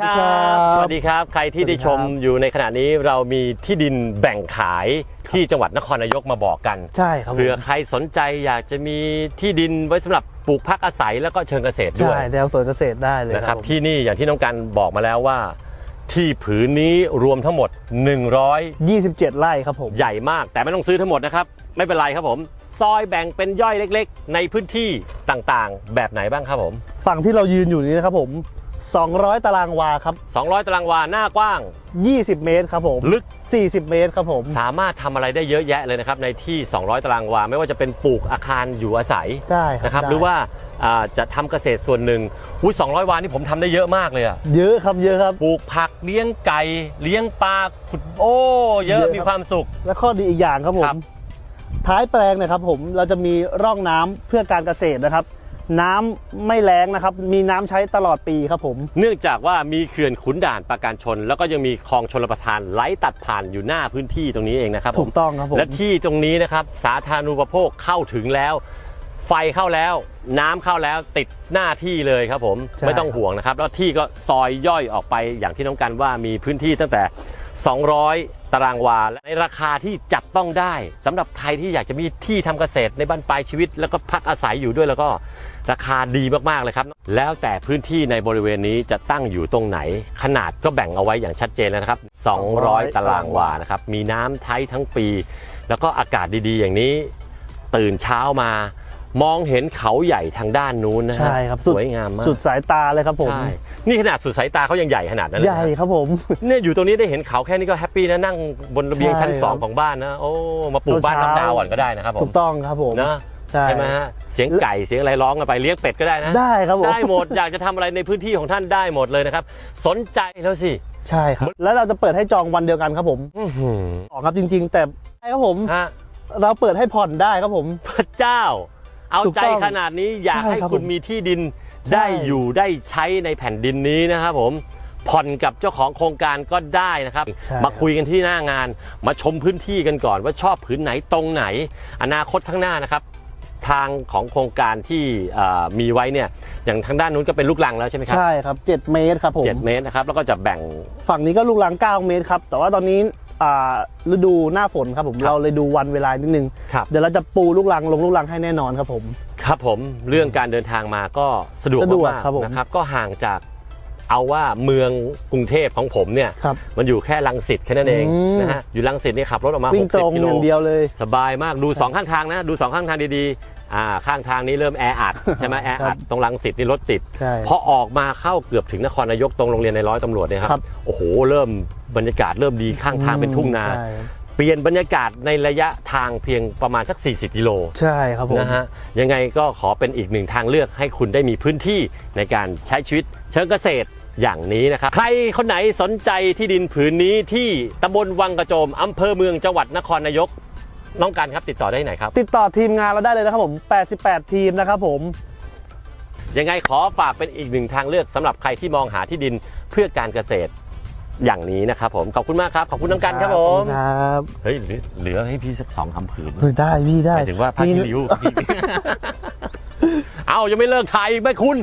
ครับสวัสดีครับ ใครที่ได้ชมอยู่ในขณะนี้เรามีที่ดินแบ่งขายที่จังหวัดนครนายกมาบอกกัน ใช่ครับผมเผื่อใครสนใจอยากจะมีที่ดินไว้สำหรับปลูกพักอาศัยแล้วก็เชิงเกษตรด้วใช่ยแนวสวนเกษตรได้เลยนะคครัรับบที่นี่อย่างที่น้องกันบอกมาแล้วว่า ที่ผืนนี้รวมทั้งหมด100 27 ไร่ครับผมใหญ่มากแต่ไม่ต้องซื้อทั้งหมดนะครับ ไม่เป็นไรครับผมซอยแบ่งเป็นย่อยเล็ก ๆ ในพื้นที่ต่างๆ แบบไหนบ้างครับผม ฝั่งที่เรายืนอยู่นี้นะครับผม 200 ตารางวาครับ 200 ตารางวาหน้ากว้าง 20 เมตรครับผม ลึก 40 เมตรครับผม สามารถทำอะไรได้เยอะแยะเลยนะครับในที่ 200 ตารางวา ไม่ว่าจะเป็นปลูกอาคารอยู่อาศัยได้นะครับ ได้ หรือว่าอ่าจะทำเกษตรส่วนหนึ่งอุ้ย200 วานี่ผมทำได้เยอะมากเลยอะเยอะครับเยอะครับ ปลูกผักเลี้ยงไก่เลี้ยงปลาขุดโอ้ เยอะเยอะครับ มีความสุข และข้อดีอีกอย่างครับผครัม บ ท้ายแปลงเนะครับผมเราจะมีร่องน้ำเพื่อการเกษตรนะครับ น้ำไม่แรงนะครับ มีน้ำใช้ตลอดปีครับผม เนื่องจากว่ามีเขื่อนขุนด่านปราการชน แล้วก็ยังมีคลองชลประทานไหลตัดผ่านอยู่หน้าพื้นที่ตรงนี้เองนะครับผถูมกต้องครับผม และที่ตรงนี้นะครับสาธารณูปโภคเข้าถึงแล้ว ไฟเข้าแล้ว น้ำเข้าแล้วติดหน้าที่เลยครับผมใช่ ไม่ต้องห่วงนะครับ แล้วที่ก็ซอยย่อยออกไปอย่างที่น้องกันว่ามีพื้นที่ตั้งแต่200 ตารางวาและในราคาที่จับต้องได้สำหรับใครที่อยากจะมีที่ทำเกษตรในบ้านปลายชีวิต แล้วก็พักอาศัยอยู่ด้วยแล้วก็ราคาดีมากๆเลยครับ แล้วแต่พื้นที่ในบริเวณนี้จะตั้งอยู่ตรงไหน ขนาดก็แบ่งเอาไว้อย่างชัดเจนแล้วนะครับ 200 ตารางวานะครับมีน้ำใช้ทั้งปี แล้วก็อากาศดีๆ อย่างนี้ ตื่นเช้ามา มองเห็นเขาใหญ่ทางด้านนู้นนะฮะใช่ครับสวยงามมากสุดสายตาเลยครับผมใช่นี่ขนาดสุดสายตาเขายังใหญ่ขนาดนั้นเลยใหนะญ่ครับผม เนี่ยอยู่ตรงนี้ได้เห็นเขาแค่นี้ก็แฮปปี้นะนั่งบนระเบียงใช่ชั้นครับ2ของบ้านนะโอ้มาปลูกบ้านเช้าน้ำดาวก่อนก็ได้นะครับผถูมกต้องครับผม นะใช่ ใช่ไหมฮะเสียงไก่เสียงอะไรร้องกันไปเลี้ยงเป็ดก็ได้นะ ได้ครับผม ได้หมด อยากจะทำอะไรในพื้นที่ของท่านได้หมดเลยนะครับ สนใจแล้วสิใช่ครับ แล้วเราจะเปิดให้จองวันเดียวกันครับผมอื้อหือออกครับจริง ๆ แต่ใช่ครับผม ฮะเราเปิดให้ผ่อนได้ครับผม พระเจ้า เอาถูกใจต้องขนาดนี้อยากใช่ให้ครับคุณผมมีที่ดินใช่ได้อยู่ได้ใช้ในแผ่นดินนี้นะครับผมผ่อนกับเจ้าของโครงการก็ได้นะครับใช่มาคุยกันที่หน้างาน มาชมพื้นที่กันก่อนว่าชอบพื้นไหนตรงไหน อนาคตข้างหน้านะครับ ทางของโครงการที่เอ่อมีไว้เนี่ย อย่างทางด้านนู้นก็เป็นลูกลังแล้วใช่ไหมครับใช่ครับ 7 เมตรครับผมเจ็ดเมตรนะครับแล้วก็จะแบ่ง ฝั่งนี้ก็ลูกลัง 9 เมตรครับ แต่ว่าตอนนี้อ่าฤดูหน้าฝนครับผมครับเราเลยดูวันเวลานิดนึง ครับ เดี๋ยวเราจะปูลูกลังลงลูกลังให้แน่นอนครับผม ครับผมเรื่องการเดินทางมาก็สะดวกสะดวกมากครับผม ๆนะครับก็ห่างจาก เอาว่าเมืองกรุงเทพของผมเนี่ยครับ มันอยู่แค่ลังสิตแค่นั้นเองอืม นะฮะอยู่ลังสิตนี่ขับรถออกมาวิ่งตรง60กิโลอย่างเดียวเลย สบายมากดูสองข้างทางนะ ดูสองข้างทางดีๆอ่าข้างทางนี้เริ่มแออัดใช่ไหมแออัดตรงลังสิตนี่รถติดใช่พอออกมาเข้าเกือบถึงนครนายกตรงโรงเรียนในร้อยตำรวจเนี่ยคครัรับ บโอ้โหเริ่มบรรยากาศเริ่มดีข้างทางเป็นทุ่งนา ใช่เปลี่ยนบรรยากาศในระยะทางเพียงประมาณสัก 40 กิโลใช่ครับผม นะฮะยังไงก็ขอเป็นอีกหนึ่งทางเลือกให้คุณได้มีพื้นที่ในการใช้ชีวิตเชิงเกษตร อย่างนี้นะครับ ใครคนไหนสนใจที่ดินผืนนี้ที่ตำบลวังกระโจมอำเภอเมืองจังหวัดนครนายก น้องกันครับติดต่อได้ที่ไหนครับ ติดต่อทีมงานเราได้เลยนะครับผม 88 ทีมนะครับผม ยังไงขอฝากเป็นอีกหนึ่งทางเลือกสำหรับใครที่มองหาที่ดินเพื่อการเกษตรอย่างนี้นะครับผม ขอบคุณมากครับ ขอบคุณน้องกันครับผม ครับเฮ้ยเหลือเหลือให้พี่สักสองคำผืนเฮ้ยได้พี่ได้หมายถึงว่าผ้ามีคีริ้ว เอายังไม่เลิกถ่ายอีกไหมคุณ